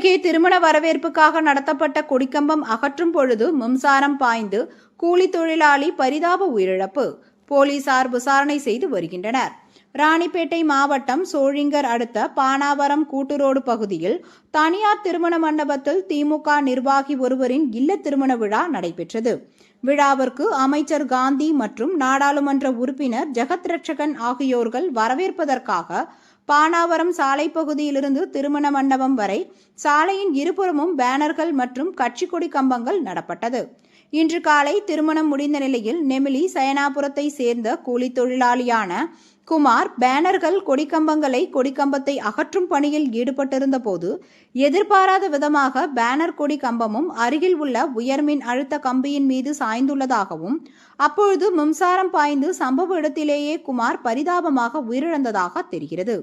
திருமண வரவேற்புக்காக நடத்தப்பட்ட கொடிக்கம்பம் அகற்றும் பொழுது மின்சாரம் பாய்ந்து கூலி தொழிலாளி பரிதாப உயிரிழப்பு. போலீசார் விசாரணை செய்து வருகின்றனர். ராணிப்பேட்டை மாவட்டம் சோழிங்கர் அடுத்த பானாவரம் கூட்டுரோடு பகுதியில் தனியார் திருமண மண்டபத்தில் திமுக நிர்வாகி ஒருவரின் இல்ல திருமண விழா நடைபெற்றது. விழாவிற்கு அமைச்சர் காந்தி மற்றும் நாடாளுமன்ற உறுப்பினர் ஜெகத் ரட்சகன் ஆகியோர்கள் வரவேற்பதற்காக பானாவரம் சாலை பகுதியிலிருந்து திருமண மண்டபம் வரை சாலையின் இருபுறமும் பேனர்கள் மற்றும் கட்சி கொடி கம்பங்கள் நடப்பட்டது. இன்று காலை திருமணம் முடிந்த நிலையில் நெமிலி சயனாபுரத்தை சேர்ந்த கூலி தொழிலாளியான குமார் பேனர்கள் கொடிக்கம்பங்களை கொடிக்கம்பத்தை அகற்றும் பணியில் ஈடுபட்டிருந்த போது எதிர்பாராத விதமாக பேனர் கொடி கம்பமும் அருகில் உள்ள உயர்மின் அழுத்த கம்பியின் மீது சாய்ந்துள்ளதாகவும் அப்பொழுது மின்சாரம் பாய்ந்து சம்பவ இடத்திலேயே குமார் பரிதாபமாக உயிரிழந்ததாக தெரிகிறது.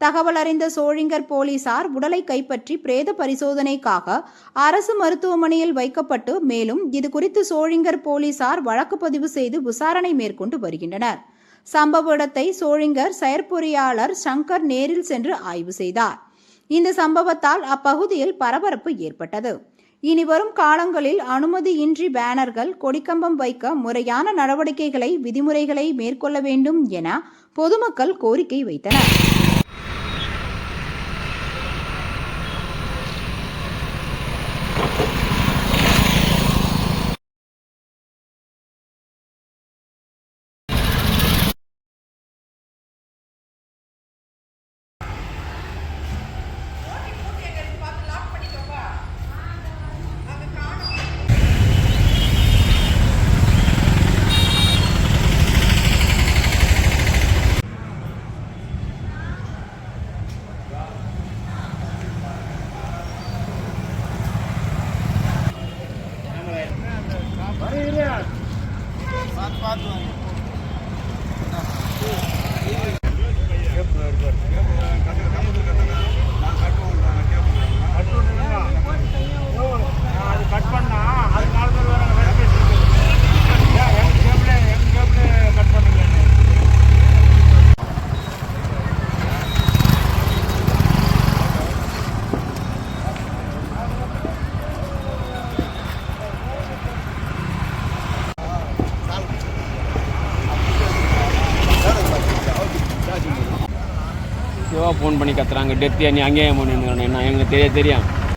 தகவல் அறிந்த சோழிங்கர் போலீசார் உடலை கைப்பற்றி பிரேத பரிசோதனைக்காக அரசு மருத்துவமனையில் வைக்கப்பட்டு மேலும் இது குறித்து சோழிங்கர் போலீசார் வழக்கு பதிவு செய்து விசாரணை மேற்கொண்டு வருகின்றனர். சம்பவ இடத்தை சோழிங்கர் செயற்பொறியாளர் சங்கர் நேரில் சென்று ஆய்வு செய்தார். இந்த சம்பவத்தால் அப்பகுதியில் பரபரப்பு ஏற்பட்டது. இனி வரும் காலங்களில் அனுமதியின்றி பேனர்கள் கொடிக்கம்பம் வைக்க முறையான நடவடிக்கைகளை விதிமுறைகளை மேற்கொள்ள வேண்டும் என பொதுமக்கள் கோரிக்கை வைத்தனர். સાત પાંચ વાગે சிவா ஃபோன் பண்ணி கத்துறாங்க? டெத்தியா நீ அங்கேயே நின்று என்ன எங்களுக்கு தெரிய தெரியும்.